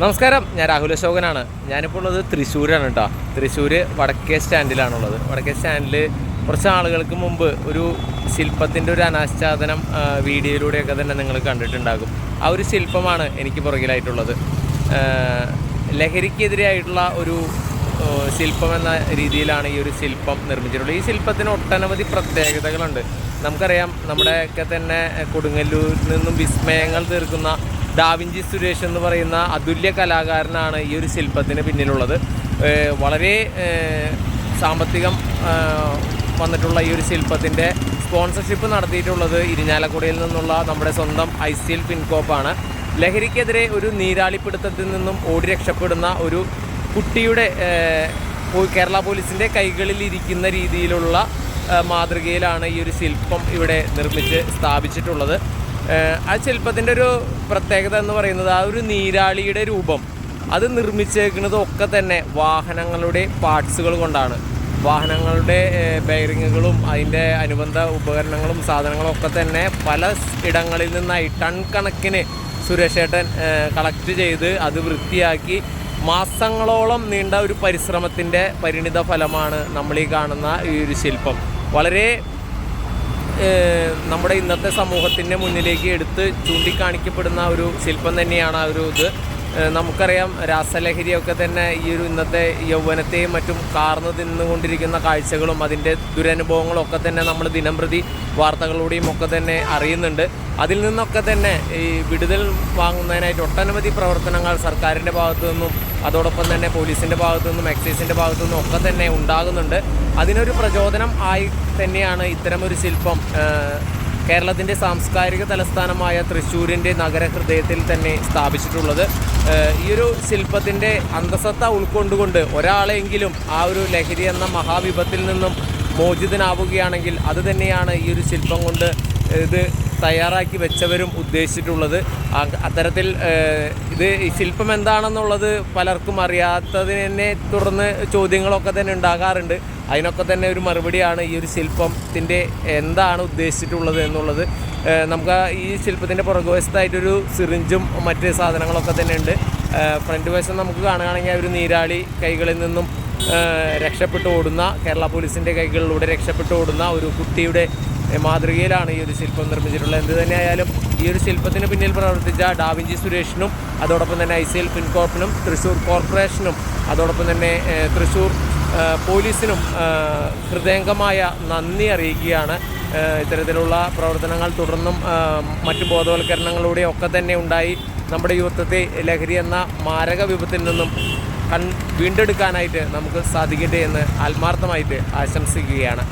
നമസ്കാരം ഞാൻ രാഹുൽ അശോകനാണ്. ഞാനിപ്പോൾ ഉള്ളത് തൃശ്ശൂരാണ് കേട്ടോ തൃശ്ശൂർ വടക്കേ സ്റ്റാൻഡിലാണുള്ളത്. വടക്കേ സ്റ്റാൻഡിൽ കുറച്ച് ആളുകൾക്ക് മുമ്പ് ഒരു ശില്പത്തിന്റെ ഒരു അനാച്ഛാദനം ആ, വീഡിയോയിലൂടെയൊക്കെ തന്നെ നിങ്ങൾ കണ്ടിട്ടുണ്ടാകും. ആ ഒരു ശില്പമാണ് എനിക്ക് പുറകിലായിട്ടുള്ളത്. ലഹരിക്കെതിരെയായിട്ടുള്ള ഒരു ശില്പം എന്ന രീതിയിലാണ് ഈ ഒരു ശില്പം നിർമ്മിച്ചിട്ടുള്ളത്. ഈ ശില്പത്തിന് ഒട്ടനവധി പ്രത്യേകതകളുണ്ട്. നമുക്കറിയാം നമ്മുടെയൊക്കെ തന്നെ കൊടുങ്ങല്ലൂരിൽ നിന്നും വിസ്മയങ്ങൾ തീർക്കുന്ന ഡാവിഞ്ചി സുരേഷ് എന്ന് പറയുന്ന അതുല്യ കലാകാരനാണ് ഈ ഒരു ശില്പത്തിന് പിന്നിലുള്ളത്. വളരെ സാമ്പത്തികം വന്നിട്ടുള്ള ഈ ഒരു ശില്പത്തിന്റെ സ്പോൺസർഷിപ്പ് നടത്തിയിട്ടുള്ളത് ഇരിഞ്ഞാലക്കുടയിൽ നിന്നുള്ള നമ്മുടെ സ്വന്തം ഐ സി എൽ പിൻകോപ്പാണ്. ലഹരിക്കെതിരെ ഒരു നീരാളിപ്പിടുത്തത്തിൽ നിന്നും ഓടി രക്ഷപ്പെടുന്ന ഒരു കുട്ടിയുടെ കേരള പോലീസിന്റെ കൈകളിൽ ഇരിക്കുന്ന രീതിയിലുള്ള മാതൃകയിലാണ് ഈ ഒരു ശില്പം ഇവിടെ നിർമ്മിച്ച് സ്ഥാപിച്ചിട്ടുള്ളത്. ആ ശില്പത്തിന്റെ ഒരു പ്രത്യേകത എന്ന് പറയുന്നത് ആ ഒരു നീരാളിയുടെ രൂപം. അത് നിർമ്മിച്ചേക്കുന്നത് ഒക്കെ തന്നെ വാഹനങ്ങളുടെ പാർട്സുകൾ കൊണ്ടാണ്. വാഹനങ്ങളുടെ ബെയറിങ്ങുകളും അതിന്റെ അനുബന്ധ ഉപകരണങ്ങളും സാധനങ്ങളും ഒക്കെ തന്നെ പല ഇടങ്ങളിൽ നിന്നായി ടൺ കണക്കിന് സുരേഷേട്ടൻ കളക്ട് ചെയ്ത് അത് വൃത്തിയാക്കി മാസങ്ങളോളം നീണ്ട ഒരു പരിശ്രമത്തിന്റെ പരിണിത ഫലമാണ് നമ്മൾ ഈ കാണുന്ന ഈ ഒരു ശില്പം. വളരെ നമ്മുടെ ഇന്നത്തെ സമൂഹത്തിന്റെ മുന്നിലേക്ക് എടുത്ത് ചൂണ്ടിക്കാണിക്കപ്പെടുന്ന ഒരു ശില്പം തന്നെയാണ് ആ ഒരു ഇത്. നമുക്കറിയാം രാസലഹരിയൊക്കെ തന്നെ ഈ ഒരു ഇന്നത്തെ യൗവനത്തെയും മറ്റും കാർന്നു തിന്നുകൊണ്ടിരിക്കുന്ന കാഴ്ചകളും അതിന്റെ ദുരനുഭവങ്ങളും ഒക്കെ തന്നെ നമ്മൾ ദിനം പ്രതി വാർത്തകളിലൂടെയും ഒക്കെ തന്നെ അറിയുന്നുണ്ട്. അതിൽ നിന്നൊക്കെ തന്നെ ഈ വിടുതൽ വാങ്ങുന്നതിനായിട്ട് ഒട്ടനവധി പ്രവർത്തനങ്ങൾ സർക്കാരിന്റെ ഭാഗത്തു നിന്നും അതോടൊപ്പം തന്നെ പോലീസിന്റെ ഭാഗത്തു നിന്നും എക്സൈസിന്റെ ഭാഗത്തു നിന്നും ഒക്കെ തന്നെ ഉണ്ടാകുന്നുണ്ട്. അതിനൊരു പ്രചോദനം ആയി തന്നെയാണ് ഇത്തരമൊരു ശില്പം കേരളത്തിന്റെ സാംസ്കാരിക തലസ്ഥാനമായ തൃശ്ശൂരിന്റെ നഗരഹൃദയത്തിൽ തന്നെ സ്ഥാപിച്ചിട്ടുള്ളത്. ഈ ഒരു ശില്പത്തിന്റെ അന്തസത്ത ഉൾക്കൊണ്ടുകൊണ്ട് ഒരാളെങ്കിലും ആ ഒരു ലഹരി എന്ന മഹാവിപത്തിൽ നിന്നും മോചിതനാവുകയാണെങ്കിൽ അത് തന്നെയാണ് ഈ ഒരു ശില്പം കൊണ്ട് ഇത് തയ്യാറാക്കി വെച്ചവരും ഉദ്ദേശിച്ചിട്ടുള്ളത്. അത്തരത്തിൽ ഇത് ശില്പം എന്താണെന്നുള്ളത് പലർക്കും അറിയാത്തതിനെ തുടർന്ന് ചോദ്യങ്ങളൊക്കെ തന്നെ ഉണ്ടാകാറുണ്ട്. അതിനൊക്കെ തന്നെ ഒരു മറുപടിയാണ് ഈ ഒരു ശില്പത്തിന്റെ എന്താണ് ഉദ്ദേശിച്ചിട്ടുള്ളത് എന്നുള്ളത്. നമുക്ക് ഈ ശില്പത്തിന്റെ പുറകുവശത്തായിട്ടൊരു സിറിഞ്ചും മറ്റ് സാധനങ്ങളൊക്കെ തന്നെ ഉണ്ട്. ഫ്രണ്ട് വശം നമുക്ക് കാണുകയാണെങ്കിൽ ഒരു നീരാളി കൈകളിൽ നിന്നും രക്ഷപ്പെട്ടു ഓടുന്ന കേരള പോലീസിന്റെ കൈകളിലൂടെ രക്ഷപ്പെട്ടു ഓടുന്ന ഒരു കുട്ടിയുടെ മാതൃകയിലാണ് ഈ ഒരു ശില്പം നിർമ്മിച്ചിട്ടുള്ളത്. എന്ത് തന്നെയായാലും ഈ ഒരു ശില്പത്തിന് പിന്നിൽ പ്രവർത്തിച്ച ഡാവിഞ്ചി സുരേഷിനും അതോടൊപ്പം തന്നെ ഐ സി എൽ പിൻകോർപ്പിനും തൃശ്ശൂർ കോർപ്പറേഷനും അതോടൊപ്പം തന്നെ തൃശ്ശൂർ പോലീസിനും ഹൃദയംഗമായ നന്ദി അറിയിക്കുകയാണ്. ഇത്തരത്തിലുള്ള പ്രവർത്തനങ്ങൾ തുടർന്നും മറ്റ് ബോധവൽക്കരണങ്ങളിലൂടെ ഒക്കെ തന്നെ ഉണ്ടായി. നമ്മുടെ യുവത്വത്തെ ലഹരി എന്ന മാരക വിപത്തിൽ നിന്നും കൺ വീണ്ടെടുക്കാനായിട്ട് നമുക്ക് സാധിക്കട്ടെ എന്ന് ആത്മാർത്ഥമായിട്ട് ആശംസിക്കുകയാണ്.